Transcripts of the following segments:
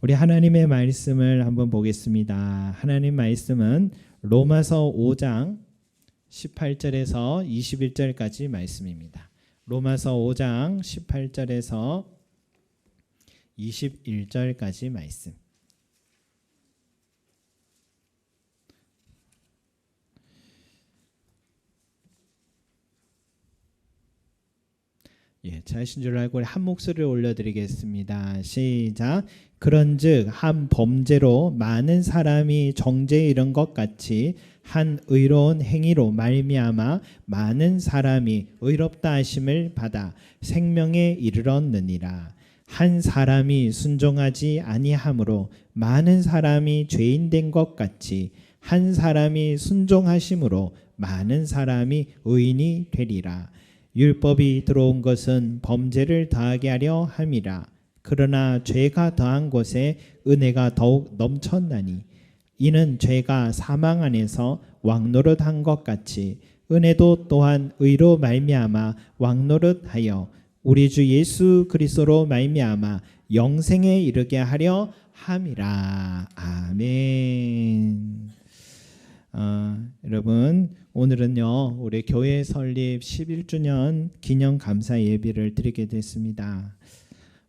우리 하나님의 말씀을 한번 보겠습니다. 하나님 말씀은 로마서 5장 18절에서 21절까지 말씀입니다. 로마서 5장 18절에서 21절까지 말씀. 예, 잘하신 줄 알고 한 목소리를 올려드리겠습니다. 시작. 그런즉 한 범죄로 많은 사람이 정죄에 이른 것 같이 한 의로운 행위로 말미암아 많은 사람이 의롭다 하심을 받아 생명에 이르렀느니라. 한 사람이 순종하지 아니함으로 많은 사람이 죄인 된 것 같이 한 사람이 순종하심으로 많은 사람이 의인이 되리라. 율법이 들어온 것은 범죄를 더하게 하려 함이라. 그러나 죄가 더한 곳에 은혜가 더욱 넘쳤나니 이는 죄가 사망 안에서 왕노릇한 것 같이 은혜도 또한 의로 말미암아 왕노릇하여 우리 주 예수 그리스도로 말미암아 영생에 이르게 하려 함이라. 아멘. 아, 여러분 오늘은요 우리 교회 설립 11주년 기념 감사 예배를 드리게 됐습니다.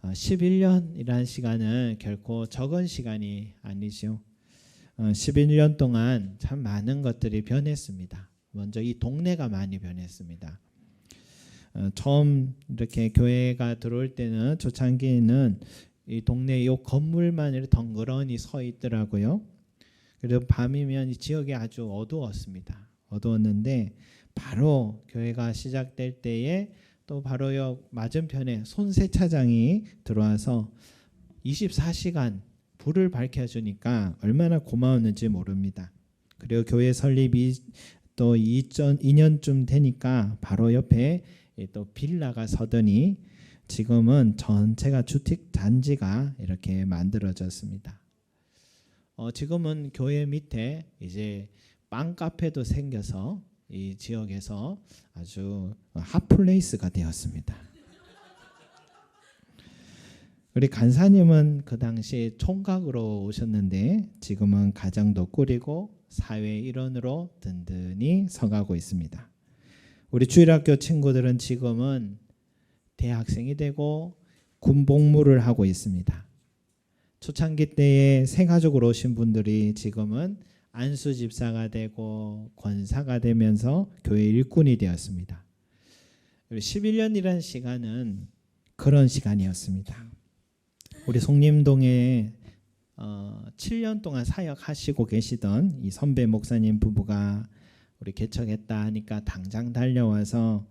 어, 11년이라는 시간은 결코 적은 시간이 아니죠. 어, 11년 동안 참 많은 것들이 변했습니다. 먼저 이 동네가 많이 변했습니다. 어, 처음 이렇게 교회가 들어올 때는 초창기에는 이 동네 요 건물만 이렇게 덩그러니 서 있더라고요. 그래서 밤이면 이 지역이 아주 어두웠습니다. 어두웠는데 바로 교회가 시작될 때에 또 바로 역 맞은편에 손세차장이 들어와서 24시간 불을 밝혀주니까 얼마나 고마웠는지 모릅니다. 그리고 교회 설립이 또 2년쯤 되니까 바로 옆에 또 빌라가 서더니 지금은 전체가 주택 단지가 이렇게 만들어졌습니다. 어, 지금은 교회 밑에 이제 빵 카페도 생겨서 이 지역에서 아주 핫플레이스가 되었습니다. 우리 간사님은 그 당시 총각으로 오셨는데 지금은 가정도 꾸리고 사회 일원으로 든든히 서가고 있습니다. 우리 주일학교 친구들은 지금은 대학생이 되고 군복무를 하고 있습니다. 초창기 때에 생가족으로 오신 분들이 지금은 안수 집사가 되고 권사가 되면서 교회 일꾼이 되었습니다. 11년이라는 시간은 그런 시간이었습니다. 우리 송림동에 어, 7년 동안 사역하시고 계시던 이 선배 목사님 부부가 우리 개척했다 하니까 당장 달려와서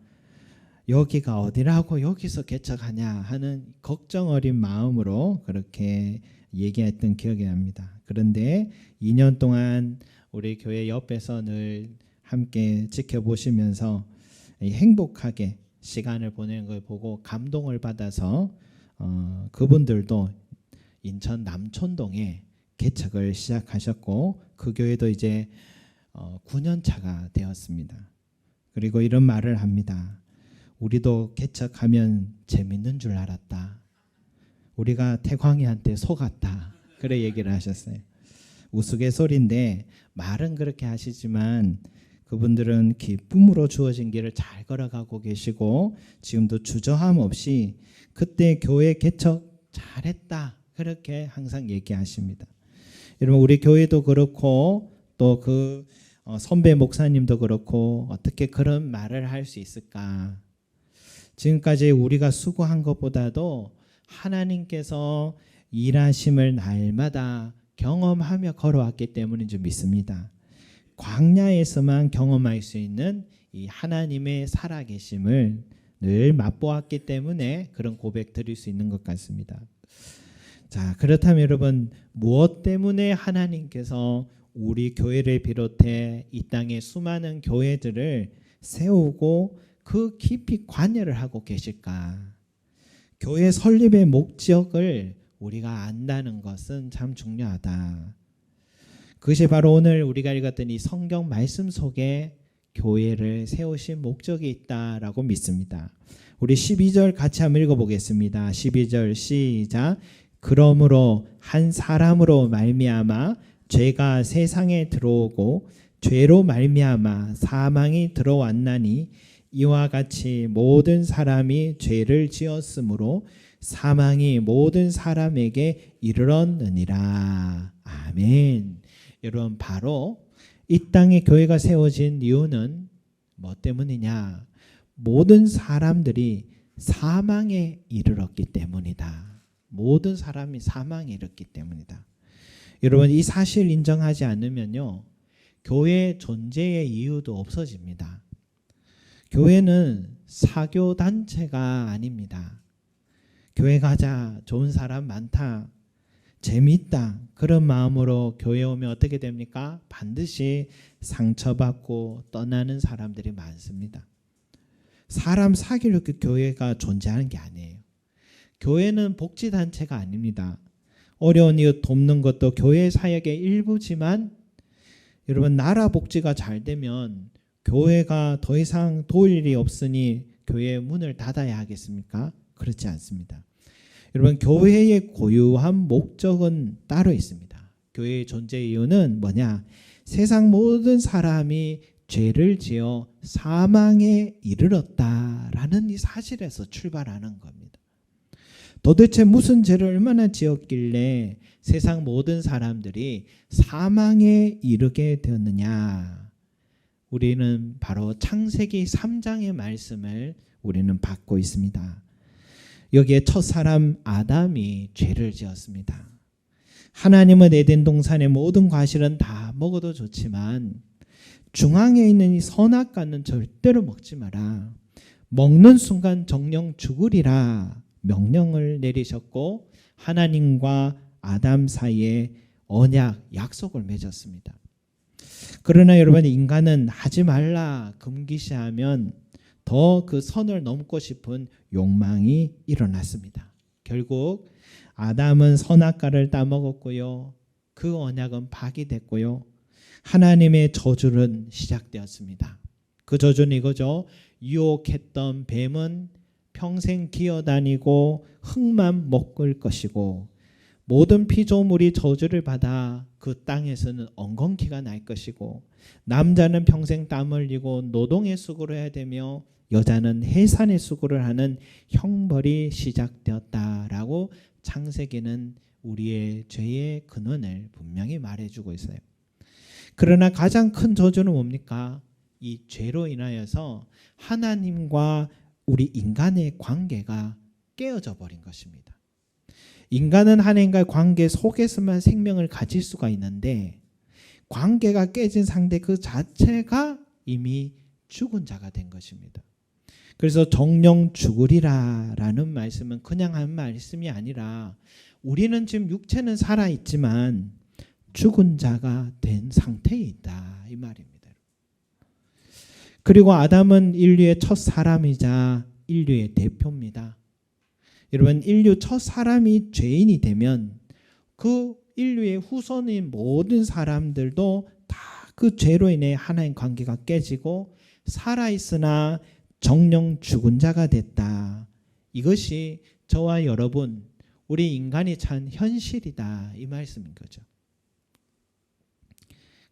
여기가 어디라고 여기서 개척하냐 하는 걱정 어린 마음으로 그렇게 얘기했던 기억이 납니다. 그런데 2년 동안 우리 교회 옆에서 늘 함께 지켜보시면서 행복하게 시간을 보내는 걸 보고 감동을 받아서 어, 그분들도 인천 남촌동에 개척을 시작하셨고 그 교회도 이제 어, 9년 차가 되었습니다. 그리고 이런 말을 합니다. 우리도 개척하면 재밌는 줄 알았다. 우리가 태광이한테 속았다. 그래 얘기를 하셨어요. 우스갯소리인데 말은 그렇게 하시지만 그분들은 기쁨으로 주어진 길을 잘 걸어가고 계시고 지금도 주저함 없이 그때 교회 개척 잘했다 그렇게 항상 얘기하십니다. 여러분 우리 교회도 그렇고 또그 어, 선배 목사님도 그렇고 어떻게 그런 말을 할 수 있을까? 지금까지 우리가 수고한 것보다도 하나님께서 일하심을 날마다 경험하며 걸어왔기 때문인 줄 믿습니다. 광야에서만 경험할 수 있는 이 하나님의 살아계심을 늘 맛보았기 때문에 그런 고백 드릴 수 있는 것 같습니다. 자, 그렇다면 여러분 무엇 때문에 하나님께서 우리 교회를 비롯해 이 땅의 수많은 교회들을 세우고 그 깊이 관여를 하고 계실까? 교회 설립의 목적을 우리가 안다는 것은 참 중요하다. 그것이 바로 오늘 우리가 읽었던 이 성경 말씀 속에 교회를 세우신 목적이 있다라고 믿습니다. 우리 12절 같이 한번 읽어보겠습니다. 12절 시작. 그러므로 한 사람으로 말미암아 죄가 세상에 들어오고 죄로 말미암아 사망이 들어왔나니 이와 같이 모든 사람이 죄를 지었으므로 사망이 모든 사람에게 이르렀느니라. 아멘. 여러분 바로 이 땅에 교회가 세워진 이유는 뭐 때문이냐? 모든 사람들이 사망에 이르렀기 때문이다. 모든 사람이 사망에 이르렀기 때문이다. 여러분 이 사실 인정하지 않으면요. 교회 존재의 이유도 없어집니다. 교회는 사교 단체가 아닙니다. 교회 가자 좋은 사람 많다 재밌다 그런 마음으로 교회 오면 어떻게 됩니까? 반드시 상처받고 떠나는 사람들이 많습니다. 사람 사귀려 그 교회가 존재하는 게 아니에요. 교회는 복지 단체가 아닙니다. 어려운 이웃 돕는 것도 교회 사역의 일부지만 여러분 나라 복지가 잘 되면 교회가 더 이상 도울 일이 없으니 교회 문을 닫아야 하겠습니까? 그렇지 않습니다. 여러분 교회의 고유한 목적은 따로 있습니다. 교회의 존재 이유는 뭐냐? 세상 모든 사람이 죄를 지어 사망에 이르렀다라는 이 사실에서 출발하는 겁니다. 도대체 무슨 죄를 얼마나 지었길래 세상 모든 사람들이 사망에 이르게 되었느냐? 우리는 바로 창세기 3장의 말씀을 우리는 받고 있습니다. 여기에 첫 사람 아담이 죄를 지었습니다. 하나님은 에덴 동산의 모든 과실은 다 먹어도 좋지만 중앙에 있는 이 선악과는 절대로 먹지 마라. 먹는 순간 정령 죽으리라 명령을 내리셨고 하나님과 아담 사이에 언약 약속을 맺었습니다. 그러나 여러분 인간은 하지 말라 금기시하면 더 그 선을 넘고 싶은 욕망이 일어났습니다. 결국 아담은 선악과를 따먹었고요. 그 언약은 파기됐고요. 하나님의 저주는 시작되었습니다. 그 저주는 이거죠. 유혹했던 뱀은 평생 기어다니고 흙만 먹을 것이고 모든 피조물이 저주를 받아 그 땅에서는 엉겅퀴가 날 것이고 남자는 평생 땀 흘리고 노동의 수고를 해야 되며 여자는 해산의 수고를 하는 형벌이 시작되었다라고 창세기는 우리의 죄의 근원을 분명히 말해주고 있어요. 그러나 가장 큰 저주는 뭡니까? 이 죄로 인하여서 하나님과 우리 인간의 관계가 깨어져 버린 것입니다. 인간은 하나님과의 관계 속에서만 생명을 가질 수가 있는데 관계가 깨진 상대 그 자체가 이미 죽은 자가 된 것입니다. 그래서 정령 죽으리라 라는 말씀은 그냥 한 말씀이 아니라 우리는 지금 육체는 살아 있지만 죽은 자가 된 상태에 있다 이 말입니다. 그리고 아담은 인류의 첫 사람이자 인류의 대표입니다. 여러분 인류 첫 사람이 죄인이 되면 그 인류의 후손인 모든 사람들도 다 그 죄로 인해 하나님 관계가 깨지고 살아 있으나 정령 죽은 자가 됐다. 이것이 저와 여러분 우리 인간이 찬 현실이다 이 말씀인 거죠.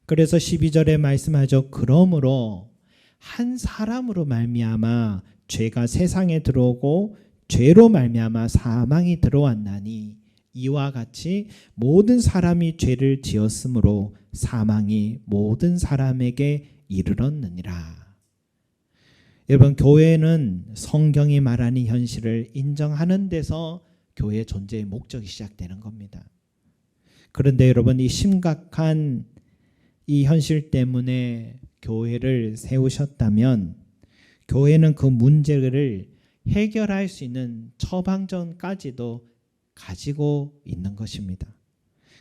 그래서 12절에 말씀하죠. 그러므로 한 사람으로 말미암아 죄가 세상에 들어오고 죄로 말미암아 사망이 들어왔나니 이와 같이 모든 사람이 죄를 지었으므로 사망이 모든 사람에게 이르렀느니라. 여러분 교회는 성경이 말하는 현실을 인정하는 데서 교회 존재의 목적이 시작되는 겁니다. 그런데 여러분 이 심각한 이 현실 때문에 교회를 세우셨다면 교회는 그 문제를 해결할 수 있는 처방전까지도 가지고 있는 것입니다.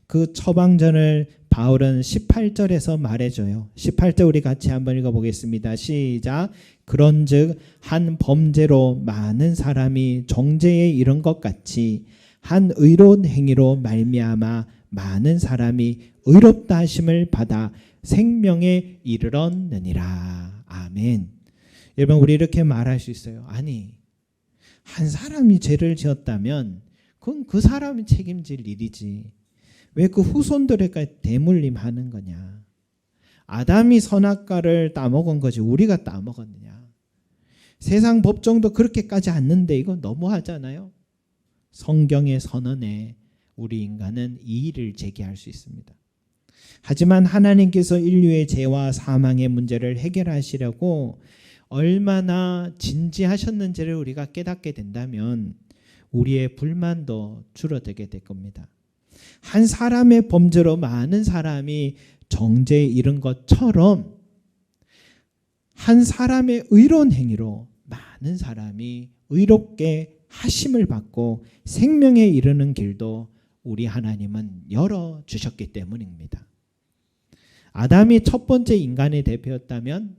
그 처방전을 바울은 18절에서 말해줘요. 18절 우리 같이 한번 읽어보겠습니다. 시작. 그런 즉 한 범죄로 많은 사람이 정죄에 이른 것 같이 한 의로운 행위로 말미암아 많은 사람이 의롭다 하심을 받아 생명에 이르렀느니라. 아멘. 여러분 우리 이렇게 말할 수 있어요. 아니 한 사람이 죄를 지었다면 그건 그 사람이 책임질 일이지. 왜 그 후손들에게 대물림하는 거냐? 아담이 선악과를 따먹은 거지 우리가 따먹었느냐? 세상 법정도 그렇게까지 않는데 이거 너무하잖아요. 성경의 선언에 우리 인간은 이의를 제기할 수 있습니다. 하지만 하나님께서 인류의 죄와 사망의 문제를 해결하시려고 얼마나 진지하셨는지를 우리가 깨닫게 된다면 우리의 불만도 줄어들게 될 겁니다. 한 사람의 범죄로 많은 사람이 정죄에 이른 것처럼 한 사람의 의로운 행위로 많은 사람이 의롭게 하심을 받고 생명에 이르는 길도 우리 하나님은 열어 주셨기 때문입니다. 아담이 첫 번째 인간의 대표였다면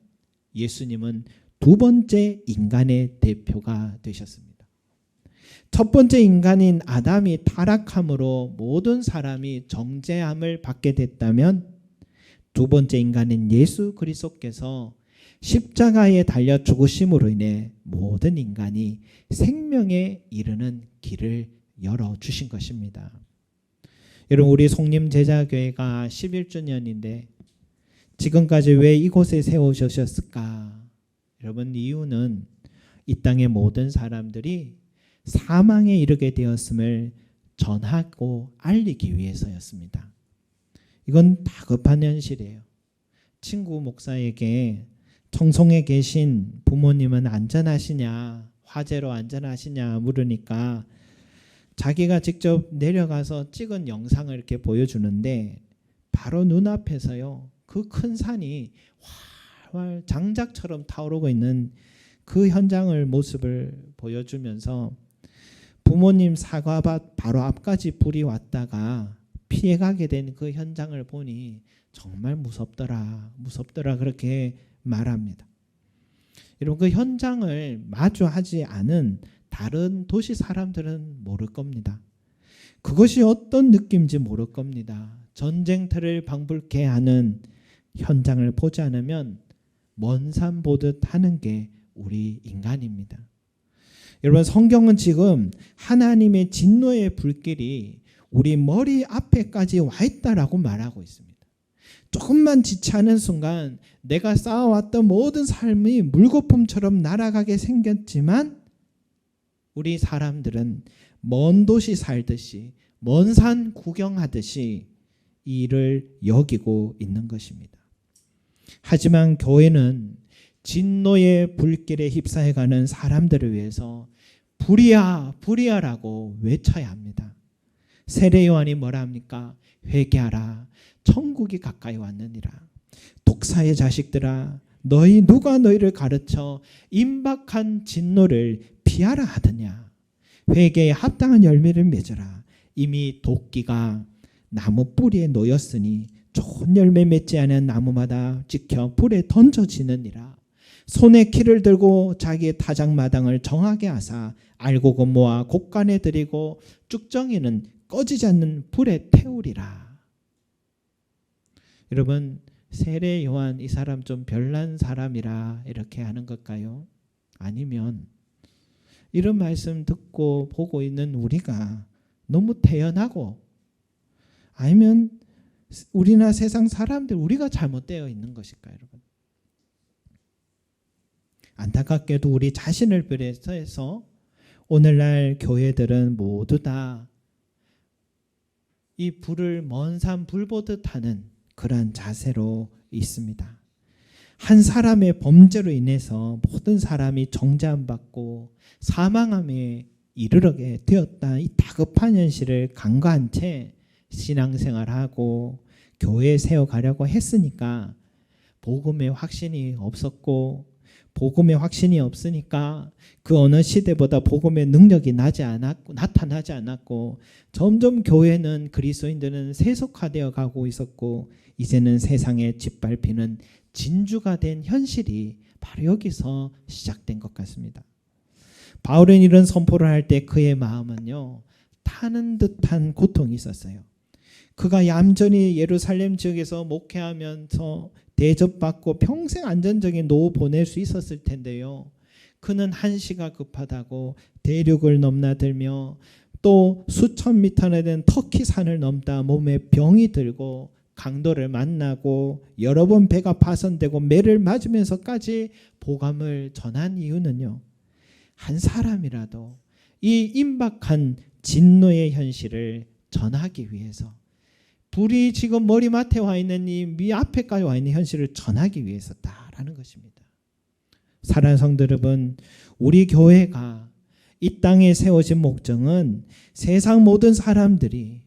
예수님은 두 번째 인간의 대표가 되셨습니다. 첫 번째 인간인 아담이 타락함으로 모든 사람이 정죄함을 받게 됐다면 두 번째 인간인 예수 그리스도께서 십자가에 달려 죽으심으로 인해 모든 인간이 생명에 이르는 길을 열어 주신 것입니다. 여러분 우리 송림 제자교회가 11주년인데 지금까지 왜 이곳에 세우셨을까? 여러분 이유는 이 땅의 모든 사람들이 사망에 이르게 되었음을 전하고 알리기 위해서였습니다. 이건 다급한 현실이에요. 친구 목사에게 청송에 계신 부모님은 안전하시냐, 화재로 안전하시냐 물으니까 자기가 직접 내려가서 찍은 영상을 이렇게 보여주는데 바로 눈앞에서요. 그 큰 산이 활활 장작처럼 타오르고 있는 그 현장을 모습을 보여주면서 부모님 사과밭 바로 앞까지 불이 왔다가 피해가게 된 그 현장을 보니 정말 무섭더라, 무섭더라 그렇게 말합니다. 여러분 그 현장을 마주하지 않은 다른 도시 사람들은 모를 겁니다. 그것이 어떤 느낌인지 모를 겁니다. 전쟁터를 방불케 하는 현장을 보지 않으면 먼 산 보듯 하는 게 우리 인간입니다. 여러분 성경은 지금 하나님의 진노의 불길이 우리 머리 앞에까지 와 있다라고 말하고 있습니다. 조금만 지체하는 순간 내가 쌓아왔던 모든 삶이 물거품처럼 날아가게 생겼지만 우리 사람들은 먼 도시 살듯이 먼 산 구경하듯이 이를 여기고 있는 것입니다. 하지만 교회는 진노의 불길에 휩싸여가는 사람들을 위해서 불이야 불이야라고 외쳐야 합니다. 세례 요한이 뭐라 합니까? 회개하라. 천국이 가까이 왔느니라. 독사의 자식들아 너희 누가 너희를 가르쳐 임박한 진노를 피하라 하더냐. 회개에 합당한 열매를 맺어라. 이미 도끼가 나무 뿌리에 놓였으니 좋은 열매 맺지 않은 나무마다 찍혀 불에 던져지느니라. 손에 키를 들고 자기의 타작마당을 정하게 하사 알고 모아 곡간에 들이고 쭉정이는 꺼지지 않는 불에 태우리라. 여러분 세례 요한 이 사람 좀 별난 사람이라 이렇게 하는 걸까요? 아니면 이런 말씀 듣고 보고 있는 우리가 너무 태연하고 아니면 우리나 세상 사람들 우리가 잘못되어 있는 것일까 여러분? 안타깝게도 우리 자신을 비롯해서 오늘날 교회들은 모두 다 이 불을 먼 산 불보듯 하는 그러한 자세로 있습니다. 한 사람의 범죄로 인해서 모든 사람이 정죄받고 사망함에 이르게 되었다. 이 다급한 현실을 간과한 채 신앙생활하고 교회에 세워가려고 했으니까 복음의 확신이 없었고 복음의 확신이 없으니까 그 어느 시대보다 복음의 능력이 나지 않았고 나타나지 않았고 점점 교회는 그리스도인들은 세속화되어 가고 있었고 이제는 세상에 짓밟히는 진주가 된 현실이 바로 여기서 시작된 것 같습니다. 바울은 이런 선포를 할 때 그의 마음은요 타는 듯한 고통이 있었어요. 그가 얌전히 예루살렘 지역에서 목회하면서 대접받고 평생 안전적인 노후 보낼 수 있었을 텐데요. 그는 한시가 급하다고 대륙을 넘나들며 또 수천 미터나 되는 터키 산을 넘다 몸에 병이 들고 강도를 만나고 여러 번 배가 파손되고 매를 맞으면서까지 보감을 전한 이유는요. 한 사람이라도 이 임박한 진노의 현실을 전하기 위해서 불이 지금 머리맡에 와 있는 이미 앞에까지 와 있는 현실을 전하기 위해서다라는 것입니다. 사랑하는 성도 여러분, 우리 교회가 이 땅에 세워진 목적은 세상 모든 사람들이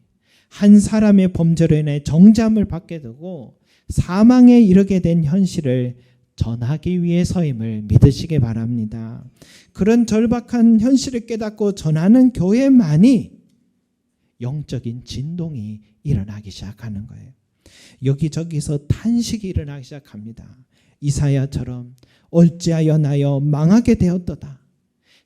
한 사람의 범죄로 인해 정잠을 받게 되고 사망에 이르게 된 현실을 전하기 위해서임을 믿으시기 바랍니다. 그런 절박한 현실을 깨닫고 전하는 교회만이 영적인 진동이 일어나기 시작하는 거예요. 여기저기서 탄식이 일어나기 시작합니다. 이사야처럼 어찌하여 나여 망하게 되었도다.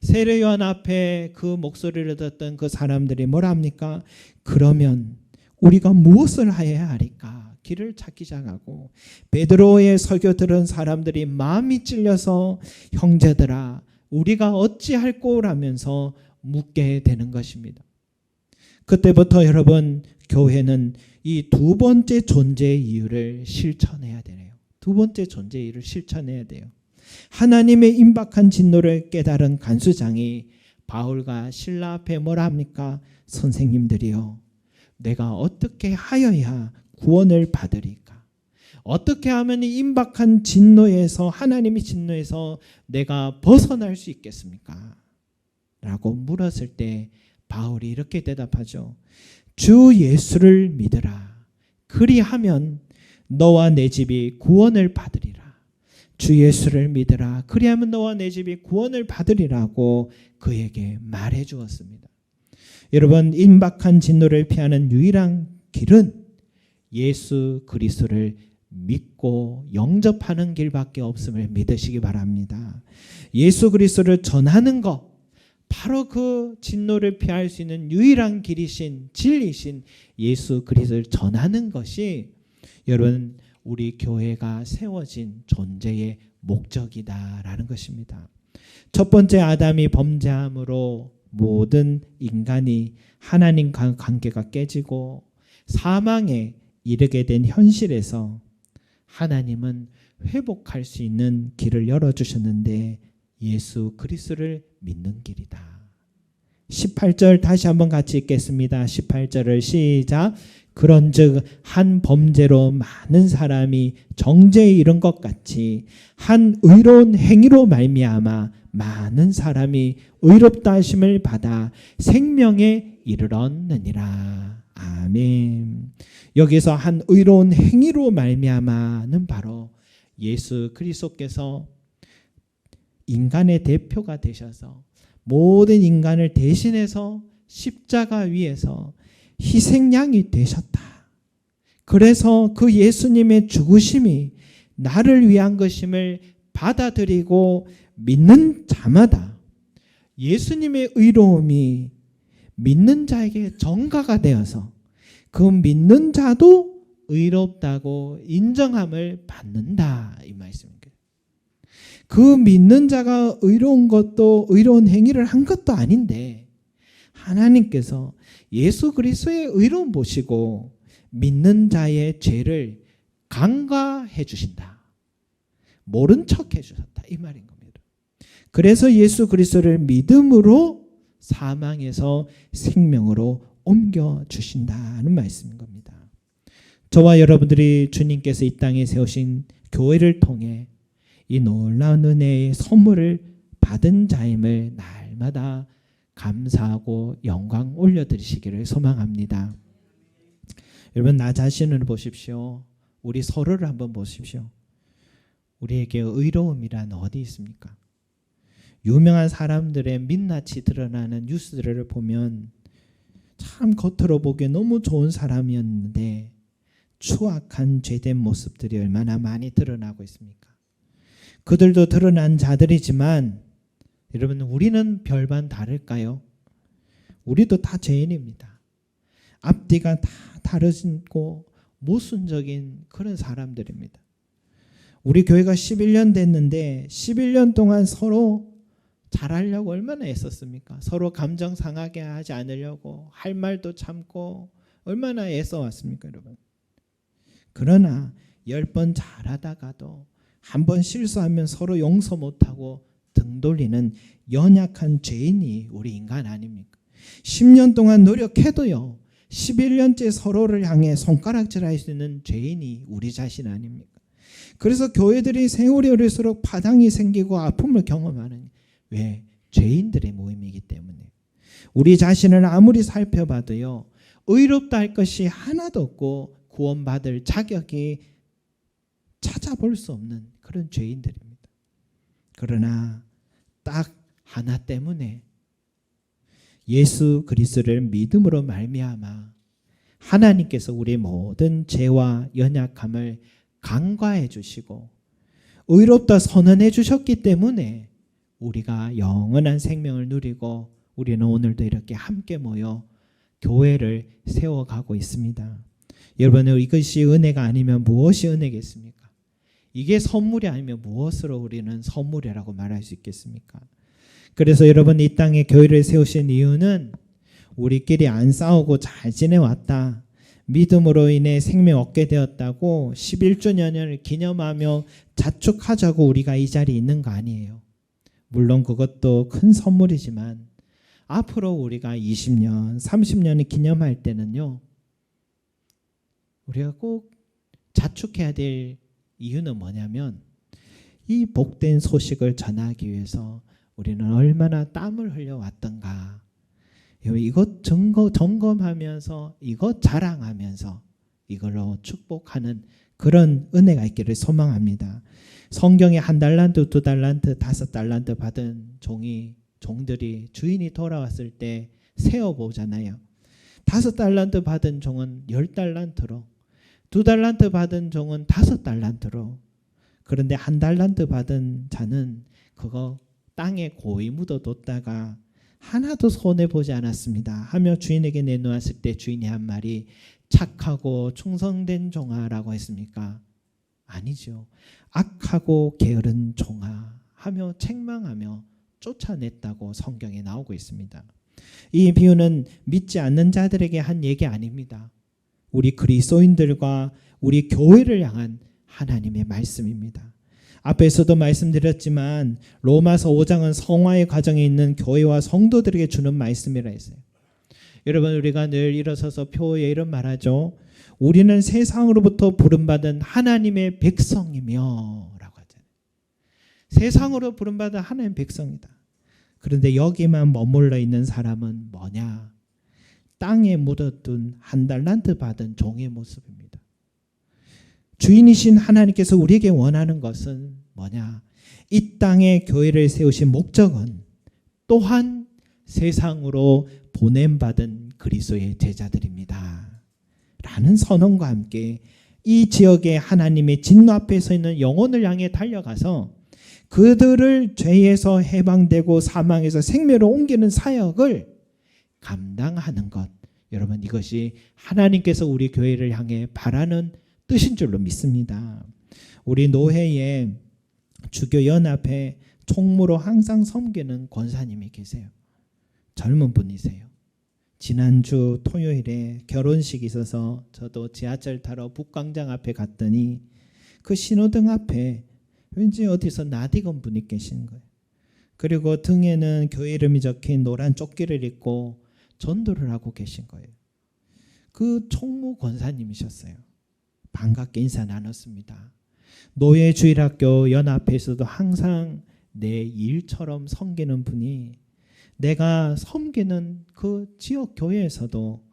세례요한 앞에 그 목소리를 듣던 그 사람들이 뭐라 합니까? 그러면 우리가 무엇을 해야 하리까? 길을 찾기 시작하고 베드로의 설교 들은 사람들이 마음이 찔려서 형제들아 우리가 어찌할꼬라면서 묻게 되는 것입니다. 그때부터 여러분 교회는 이 두 번째 존재의 이유를 실천해야 되네요. 두 번째 존재의 이유를 실천해야 돼요. 하나님의 임박한 진노를 깨달은 간수장이 바울과 신라 앞에 뭐라 합니까? 선생님들이요. 내가 어떻게 하여야 구원을 받으리까? 어떻게 하면 이 임박한 진노에서 하나님의 진노에서 내가 벗어날 수 있겠습니까? 라고 물었을 때 바울이 이렇게 대답하죠. 주 예수를 믿으라. 그리하면 너와 내 집이 구원을 받으리라. 주 예수를 믿으라. 그리하면 너와 내 집이 구원을 받으리라고 그에게 말해 주었습니다. 여러분 임박한 진노를 피하는 유일한 길은 예수 그리스도를 믿고 영접하는 길밖에 없음을 믿으시기 바랍니다. 예수 그리스도를 전하는 것 바로 그 진노를 피할 수 있는 유일한 길이신 진리신 예수 그리스도를 전하는 것이 여러분 우리 교회가 세워진 존재의 목적이다라는 것입니다. 첫 번째 아담이 범죄함으로 모든 인간이 하나님과 관계가 깨지고 사망에 이르게 된 현실에서 하나님은 회복할 수 있는 길을 열어 주셨는데 예수 그리스도를 믿는 길이다. 18절 다시 한번 같이 읽겠습니다. 18절을 시작. 그런즉 한 범죄로 많은 사람이 정죄에 이른 것 같이 한 의로운 행위로 말미암아 많은 사람이 의롭다 하심을 받아 생명에 이르렀느니라. 아멘. 여기서 한 의로운 행위로 말미암아는 바로 예수 그리스도께서 인간의 대표가 되셔서 모든 인간을 대신해서 십자가 위에서 희생양이 되셨다. 그래서 그 예수님의 죽으심이 나를 위한 것임을 받아들이고 믿는 자마다 예수님의 의로움이 믿는 자에게 정가가 되어서 그 믿는 자도 의롭다고 인정함을 받는다 이 말씀입니다. 그 믿는 자가 의로운 것도 의로운 행위를 한 것도 아닌데 하나님께서 예수 그리스도의 의로움 보시고 믿는 자의 죄를 간과해 주신다. 모른 척 해 주셨다 이 말인 겁니다. 그래서 예수 그리스도를 믿음으로 사망에서 생명으로 옮겨 주신다는 말씀인 겁니다. 저와 여러분들이 주님께서 이 땅에 세우신 교회를 통해 이 놀라운 은혜의 선물을 받은 자임을 날마다 감사하고 영광 올려드리시기를 소망합니다. 여러분 나 자신을 보십시오. 우리 서로를 한번 보십시오. 우리에게 의로움이란 어디 있습니까? 유명한 사람들의 민낯이 드러나는 뉴스들을 보면 참 겉으로 보기에 너무 좋은 사람이었는데 추악한 죄된 모습들이 얼마나 많이 드러나고 있습니까? 그들도 드러난 자들이지만 여러분 우리는 별반 다를까요? 우리도 다 죄인입니다. 앞뒤가 다 다르고 모순적인 그런 사람들입니다. 우리 교회가 11년 됐는데 11년 동안 서로 잘하려고 얼마나 애썼습니까? 서로 감정 상하게 하지 않으려고 할 말도 참고 얼마나 애써 왔습니까, 여러분? 그러나 열 번 잘하다가도 한번 실수하면 서로 용서 못하고 등 돌리는 연약한 죄인이 우리 인간 아닙니까? 10년 동안 노력해도요. 11년째 서로를 향해 손가락질 할수 있는 죄인이 우리 자신 아닙니까? 그래서 교회들이 세월이 오를수록 파당이 생기고 아픔을 경험하는 왜 죄인들의 모임이기 때문에 우리 자신을 아무리 살펴봐도요. 의롭다 할 것이 하나도 없고 구원받을 자격이 찾아볼 수 없는 그런 죄인들입니다. 그러나 딱 하나 때문에 예수 그리스도를 믿음으로 말미암아 하나님께서 우리 모든 죄와 연약함을 간과해 주시고 의롭다 선언해 주셨기 때문에 우리가 영원한 생명을 누리고 우리는 오늘도 이렇게 함께 모여 교회를 세워가고 있습니다. 여러분 이것이 은혜가 아니면 무엇이 은혜겠습니까? 이게 선물이 아니면 무엇으로 우리는 선물이라고 말할 수 있겠습니까? 그래서 여러분 이 땅에 교회를 세우신 이유는 우리끼리 안 싸우고 잘 지내왔다. 믿음으로 인해 생명 얻게 되었다고 11주년을 기념하며 자축하자고 우리가 이 자리에 있는 거 아니에요. 물론 그것도 큰 선물이지만 앞으로 우리가 20년, 30년을 기념할 때는요. 우리가 꼭 자축해야 될 이유는 뭐냐면 이 복된 소식을 전하기 위해서 우리는 얼마나 땀을 흘려왔던가. 이것 점검, 점검하면서 이것 자랑하면서 이걸로 축복하는 그런 은혜가 있기를 소망합니다. 성경에 한 달란트, 두 달란트, 다섯 달란트 받은 종이 종들이 주인이 돌아왔을 때 세어 보잖아요. 다섯 달란트 받은 종은 열 달란트로, 두 달란트 받은 종은 다섯 달란트로. 그런데 한 달란트 받은 자는 그거 땅에 고이 묻어뒀다가 하나도 손해 보지 않았습니다. 하며 주인에게 내놓았을 때 주인이 한 말이 착하고 충성된 종아라고 했습니까? 아니죠. 악하고 게으른 종아 하며 책망하며 쫓아냈다고 성경에 나오고 있습니다. 이 비유는 믿지 않는 자들에게 한 얘기 아닙니다. 우리 그리스도인들과 우리 교회를 향한 하나님의 말씀입니다. 앞에서도 말씀드렸지만 로마서 5장은 성화의 과정에 있는 교회와 성도들에게 주는 말씀이라 했어요. 여러분 우리가 늘 일어서서 표에 이런 말하죠. 우리는 세상으로부터 부름받은 하나님의 백성이며 라고 하잖아요. 세상으로 부름받은 하나님의 백성이다. 그런데 여기만 머물러 있는 사람은 뭐냐? 땅에 묻어둔 한 달란트 받은 종의 모습입니다. 주인이신 하나님께서 우리에게 원하는 것은 뭐냐? 이 땅에 교회를 세우신 목적은 또한 세상으로 보냄받은 그리스도의 제자들입니다. 라는 선언과 함께 이 지역의 하나님의 진노 앞에 서 있는 영혼을 향해 달려가서 그들을 죄에서 해방되고 사망에서 생명으로 옮기는 사역을 감당하는 것. 여러분 이것이 하나님께서 우리 교회를 향해 바라는 뜻인 줄로 믿습니다. 우리 노회에 주교 연합회 총무로 항상 섬기는 권사님이 계세요. 젊은 분이세요. 지난주 토요일에 결혼식이 있어서 저도 지하철 타러 북광장 앞에 갔더니 그 신호등 앞에 왠지 어디서 낯익은 분이 계신 거예요. 그리고 등에는 교회 이름이 적힌 노란 조끼를 입고 전도를 하고 계신 거예요. 그 총무 권사님이셨어요. 반갑게 인사 나눴습니다. 노예 주일학교 연합회에서도 항상 내 일처럼 섬기는 분이 내가 섬기는 그 지역 교회에서도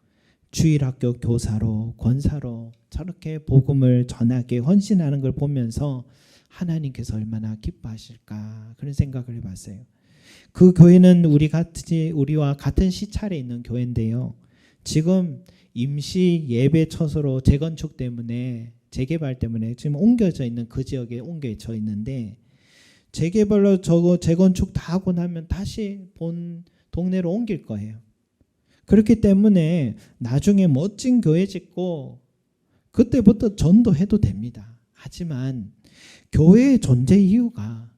주일학교 교사로 권사로 저렇게 복음을 전하게 헌신하는 걸 보면서 하나님께서 얼마나 기뻐하실까 그런 생각을 해봤어요. 그 교회는 우리 같이 우리와 같은 시찰에 있는 교회인데요. 지금 임시 예배 처소로 재건축 때문에 재개발 때문에 지금 옮겨져 있는 그 지역에 옮겨져 있는데 재개발로 저거 재건축 다 하고 나면 다시 본 동네로 옮길 거예요. 그렇기 때문에 나중에 멋진 교회 짓고 그때부터 전도해도 됩니다. 하지만 교회의 존재 이유가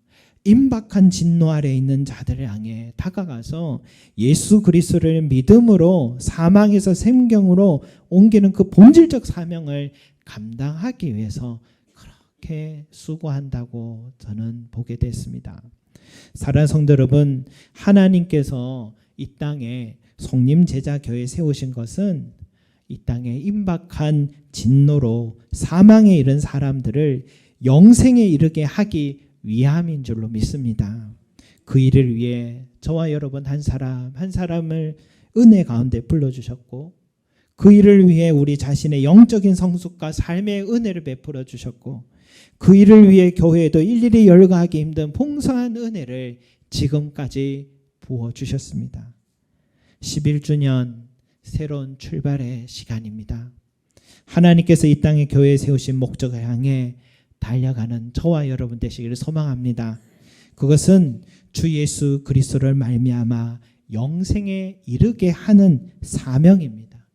임박한 진노 아래 있는 자들을 향해 다가가서 예수 그리스도를 믿음으로 사망에서 생경으로 옮기는 그 본질적 사명을 감당하기 위해서 그렇게 수고한다고 저는 보게 됐습니다. 사랑하는 성도 여러분, 하나님께서 이 땅에 성림 제자 교회 세우신 것은 이 땅에 임박한 진노로 사망에 이른 사람들을 영생에 이르게 하기 위함인 줄로 믿습니다. 그 일을 위해 저와 여러분 한 사람 한 사람을 은혜 가운데 불러주셨고 그 일을 위해 우리 자신의 영적인 성숙과 삶의 은혜를 베풀어 주셨고 그 일을 위해 교회에도 일일이 열거하기 힘든 풍성한 은혜를 지금까지 부어 주셨습니다. 11주년 새로운 출발의 시간입니다. 하나님께서 이 땅에 교회에 세우신 목적을 향해 달려가는 저와 여러분 되시기를 소망합니다. 그것은 주 예수 그리스도를 말미암아 영생에 이르게 하는 사명입니다.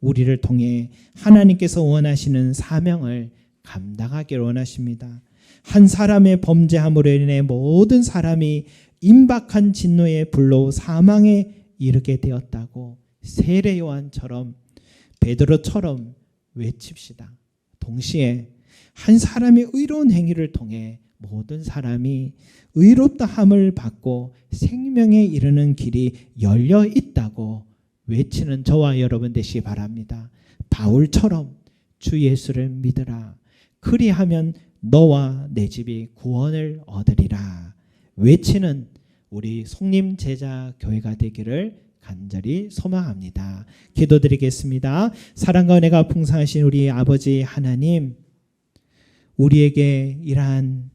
우리를 통해 하나님께서 원하시는 사명을 감당하기를 원하십니다. 한 사람의 범죄함으로 인해 모든 사람이 임박한 진노의 불로 사망에 이르게 되었다고 세례 요한처럼 베드로처럼 외칩시다. 동시에 한 사람의 의로운 행위를 통해 모든 사람이 의롭다 함을 받고 생명에 이르는 길이 열려 있다고 외치는 저와 여러분 되시기 바랍니다. 바울처럼 주 예수를 믿으라. 그리하면 너와 내 집이 구원을 얻으리라. 외치는 우리 송림 제자 교회가 되기를 간절히 소망합니다. 기도드리겠습니다. 사랑과 은혜가 풍성하신 우리 아버지 하나님, 우리에게 이러한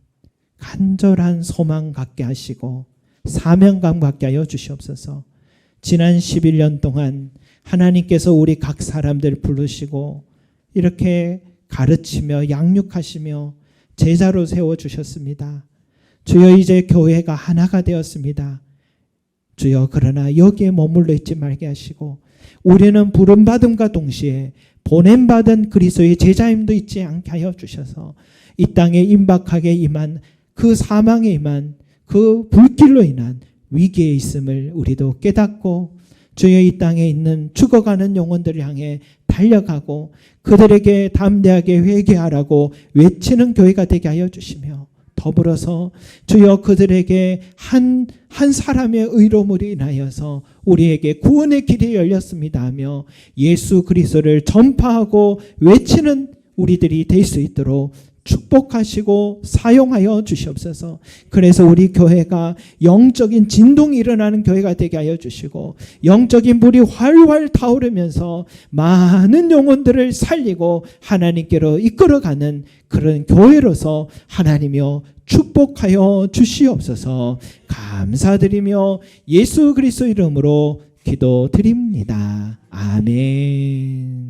간절한 소망 갖게 하시고 사명감 갖게 하여 주시옵소서. 지난 11년 동안 하나님께서 우리 각 사람들 부르시고 이렇게 가르치며 양육하시며 제자로 세워 주셨습니다. 주여 이제 교회가 하나가 되었습니다. 주여 그러나 여기에 머물러 있지 말게 하시고 우리는 부름 받음과 동시에 보냄 받은 그리스도의 제자임도 있지 않게 하여 주셔서 이 땅에 임박하게 임한 그 사망에 임한 그 불길로 인한 위기에 있음을 우리도 깨닫고 주여 이 땅에 있는 죽어가는 영혼들을 향해 달려가고 그들에게 담대하게 회개하라고 외치는 교회가 되게 하여 주시며 더불어서 주여 그들에게 한, 한 사람의 의로움으로 인하여서 우리에게 구원의 길이 열렸습니다 하며 예수 그리스도를 전파하고 외치는 우리들이 될 수 있도록 축복하시고 사용하여 주시옵소서. 그래서 우리 교회가 영적인 진동이 일어나는 교회가 되게 하여 주시고 영적인 물이 활활 타오르면서 많은 영혼들을 살리고 하나님께로 이끌어가는 그런 교회로서 하나님이여 축복하여 주시옵소서. 감사드리며 예수 그리스도 이름으로 기도드립니다. 아멘.